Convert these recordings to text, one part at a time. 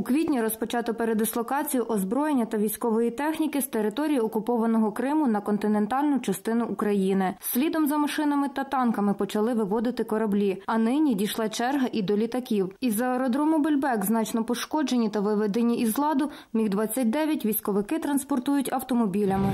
У квітні розпочато передислокацію озброєння та військової техніки з території окупованого Криму на континентальну частину України. Слідом за машинами та танками почали виводити кораблі. А нині дійшла черга і до літаків. Із аеродрому Бельбек значно пошкоджені та виведені із ладу. Міг 29 військовики транспортують автомобілями.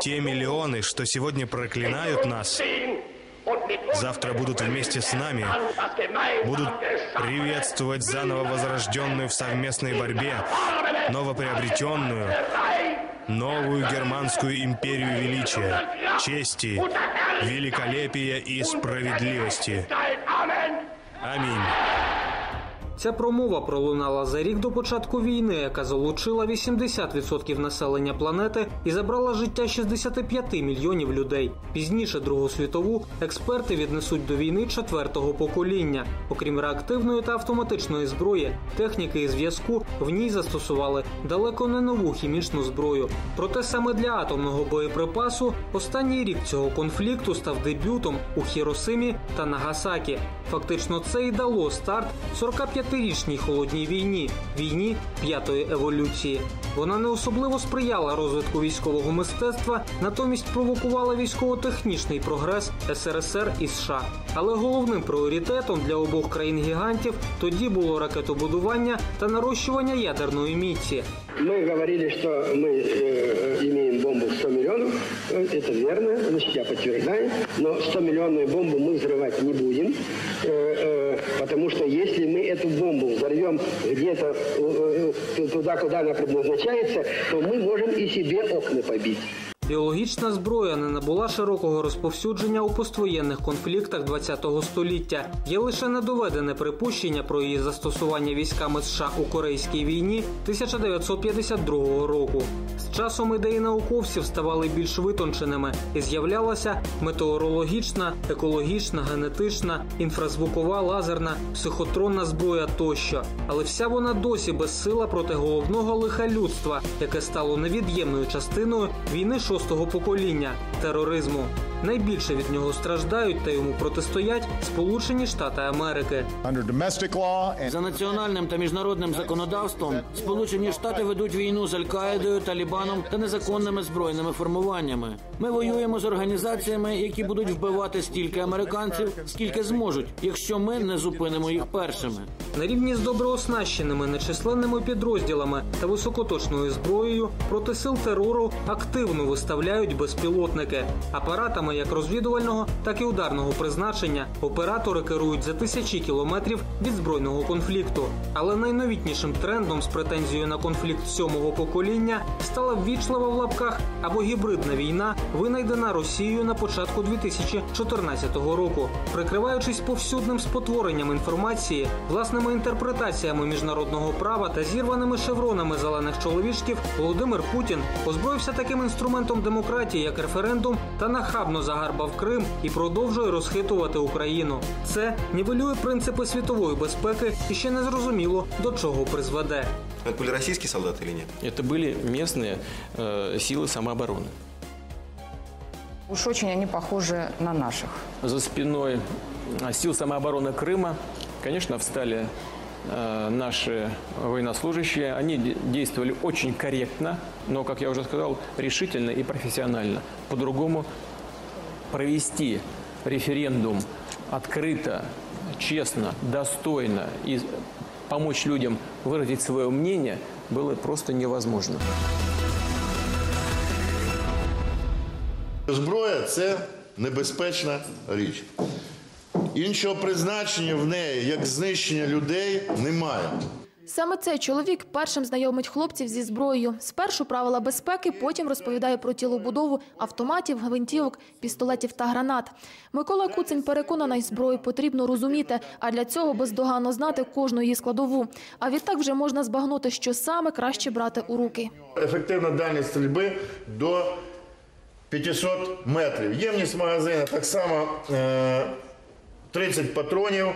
Те миллионы, что сегодня проклинают нас, завтра будут вместе с нами, будут приветствовать заново возрожденную в совместной борьбе, новоприобретенную, новую германскую империю величия, чести, великолепия и справедливости. Аминь. Ця промова пролунала за рік до початку війни, яка залучила 80% населення планети і забрала життя 65 мільйонів людей. Пізніше Другу світову експерти віднесуть до війни четвертого покоління. Окрім реактивної та автоматичної зброї, техніки і зв'язку в ній застосували далеко не нову хімічну зброю. Проте саме для атомного боєприпасу останній рік цього конфлікту став дебютом у Хіросимі та Нагасакі. Фактично, це і дало старт 45-річній холодній війні війні п'ятої еволюції. Вона не особливо сприяла розвитку військового мистецтва, натомість провокувала військово-технічний прогрес СРСР і США. Але головним пріоритетом для обох країн гігантів тоді було ракетобудування та нарощування ядерної міці. Мы говорили, что мы э, имеем бомбу в 100 миллионов. Э, Это верно, значит, я подтверждаю. Но 100-миллионную бомбу мы взрывать не будем, э, э, потому что если мы эту бомбу взорвем где-то э, э, туда, куда она предназначается, то мы можем и себе окна побить. Біологічна зброя не набула широкого розповсюдження у поствоєнних конфліктах ХХ століття. Є лише недоведене припущення про її застосування військами США у Корейській війні 1952 року. З часом ідеї науковців ставали більш витонченими і з'являлася метеорологічна, екологічна, генетична, інфразвукова, лазерна, психотронна зброя тощо. Але вся вона досі безсила проти головного лиха людства, яке стало невід'ємною частиною війни шостого покоління тероризму. Найбільше від нього страждають та йому протистоять Сполучені Штати Америки. За національним та міжнародним законодавством Сполучені Штати ведуть війну з Аль-Каїдою, Талібаном та незаконними збройними формуваннями. Ми воюємо з організаціями, які будуть вбивати стільки американців, скільки зможуть, якщо ми не зупинимо їх першими. На рівні з добре оснащеними нечисленними підрозділами та високоточною зброєю проти сил терору активно виставляють безпілотники. Апаратами як розвідувального, так і ударного призначення оператори керують за тисячі кілометрів від збройного конфлікту. Але найновітнішим трендом з претензією на конфлікт сьомого покоління стала ввічлива в лапках або гібридна війна, винайдена Росією на початку 2014 року, прикриваючись повсюдним спотворенням інформації, власними інтерпретаціями міжнародного права та зірваними шевронами зелених чоловічків, Володимир Путін озброївся таким інструментом демократії, як референдум, та нахабно загарбав Крим і продовжує розхитувати Україну. Це нівелює принципи світової безпеки і ще не зрозуміло до чого призведе. Это были российские солдаты или нет? Это были местные э, силы самообороны. Уж очень они похожи на наших. За спиной а, сил самообороны Крыма, конечно, встали э, наши военнослужащие. Они де- действовали очень корректно, но, как я уже сказал, решительно и профессионально. По-другому провести референдум открыто, честно, достойно и помочь людям выразить свое мнение было просто невозможно. Зброя це небезпечна річ. Іншого призначення в неї, як знищення людей, немає. Саме цей чоловік першим знайомить хлопців зі зброєю. Спершу правила безпеки, потім розповідає про тілобудову автоматів, гвинтівок, пістолетів та гранат. Микола Куцень переконаний, зброю потрібно розуміти, а для цього бездоганно знати кожну її складову. А відтак вже можна збагнути, що саме краще брати у руки. Ефективна дальність стрільби до 500 метрів. Ємність магазину так само е, 30 патронів.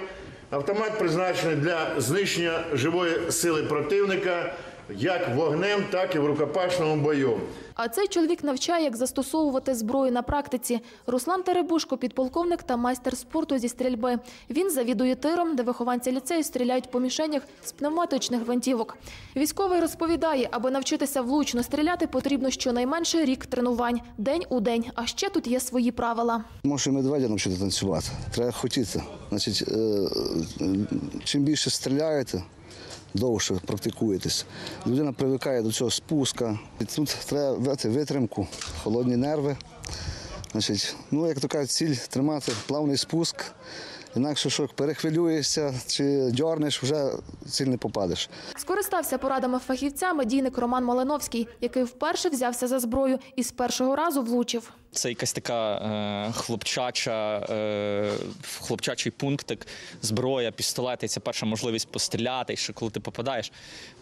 Автомат призначений для знищення живої сили противника як вогнем, так і в рукопашному бою. А цей чоловік навчає, як застосовувати зброю на практиці. Руслан Теребушко – підполковник та майстер спорту зі стрільби. Він завідує тиром, де вихованці ліцею стріляють по мішенях з пневматичних гвинтівок. Військовий розповідає, аби навчитися влучно стріляти, потрібно щонайменше рік тренувань, день у день. А ще тут є свої правила. Може медведя навчити танцювати. Треба хотіти. Значить, е, е, чим більше стріляєте, довше практикуєтесь. Людина привикає до цього спуска. І тут треба вити витримку, холодні нерви. Значить, ну, як то кажуть, ціль тримати плавний спуск. Інакше що перехвилюєшся чи дьорнеш, вже ціль не попадеш. Скористався порадами фахівця медійник Роман Малиновський, який вперше взявся за зброю і з першого разу влучив. Це якась така е, хлопчача, е, хлопчачий пунктик, зброя, пістолети. Це перша можливість постріляти. І ще коли ти попадаєш,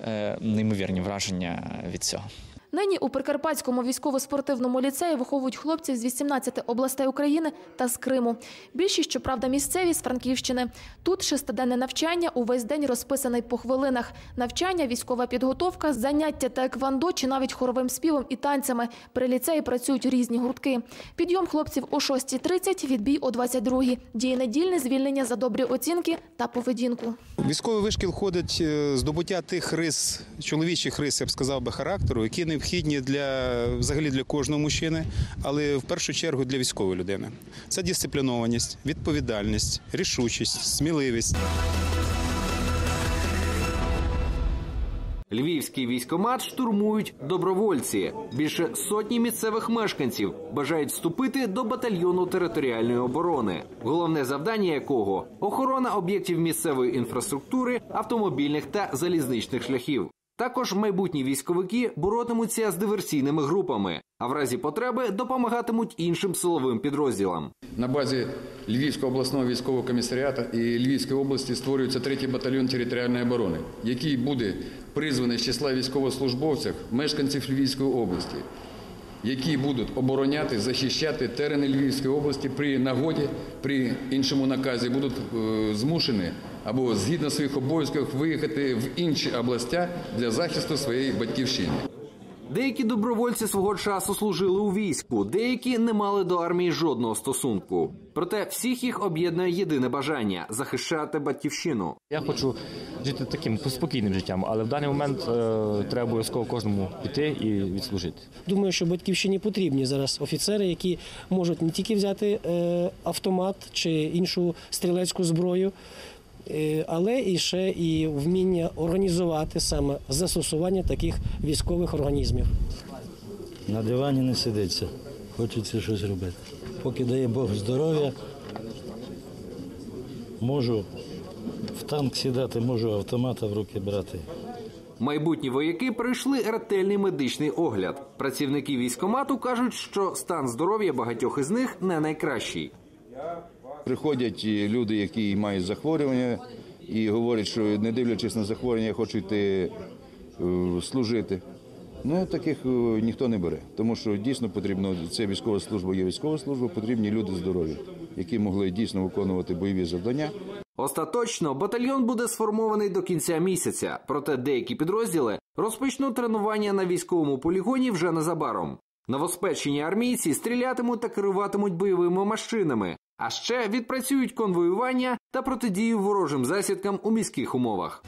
е, неймовірні враження від цього. Нині у Прикарпатському військово-спортивному ліцеї виховують хлопців з 18 областей України та з Криму. Більшість, щоправда, місцеві з Франківщини. Тут шестиденне навчання увесь день розписаний по хвилинах. Навчання, військова підготовка, заняття таеквондо чи навіть хоровим співом і танцями. При ліцеї працюють різні гуртки. Підйом хлопців о 6.30, відбій о 22.00. Діє недільне звільнення за добрі оцінки та поведінку. Військовий вишкіл ходить е, здобуття тих рис, чоловічих рис, я б сказав би, характеру, які необхідні для взагалі для кожного мужчини, але в першу чергу для військової людини. Це дисциплінованість, відповідальність, рішучість, сміливість. Львівський військомат штурмують добровольці. Більше сотні місцевих мешканців бажають вступити до батальйону територіальної оборони, головне завдання якого охорона об'єктів місцевої інфраструктури, автомобільних та залізничних шляхів. Також майбутні військовики боротимуться з диверсійними групами, а в разі потреби допомагатимуть іншим силовим підрозділам. На базі Львівського обласного військового комісаріату і Львівської області створюється третій батальйон територіальної оборони, який буде призваний з числа військовослужбовців, мешканців Львівської області, які будуть обороняти, захищати терени Львівської області при нагоді, при іншому наказі будуть е, змушені або згідно своїх обов'язків виїхати в інші областя для захисту своєї батьківщини. Деякі добровольці свого часу служили у війську, деякі не мали до армії жодного стосунку. Проте всіх їх об'єднує єдине бажання захищати батьківщину. Я хочу жити таким спокійним життям, але в даний момент е, треба обов'язково кожному піти і відслужити. Думаю, що батьківщині потрібні зараз офіцери, які можуть не тільки взяти е, автомат чи іншу стрілецьку зброю. Е, але і ще і вміння організувати саме застосування таких військових організмів. На дивані не сидиться, хочеться щось робити. Поки дає Бог здоров'я, можу в танк сідати, можу автомата в руки брати. Майбутні вояки пройшли ретельний медичний огляд. Працівники військомату кажуть, що стан здоров'я багатьох із них не найкращий. Приходять люди, які мають захворювання, і говорять, що не дивлячись на захворювання, хочуть йти е, служити. Ну, таких е, ніхто не бере, тому що дійсно потрібно, це військова служба є військова служба, потрібні люди здорові, які могли дійсно виконувати бойові завдання. Остаточно батальйон буде сформований до кінця місяця, проте деякі підрозділи розпочнуть тренування на військовому полігоні вже незабаром. Новоспечені армійці стрілятимуть та керуватимуть бойовими машинами, а ще відпрацюють конвоювання та протидію ворожим засідкам у міських умовах.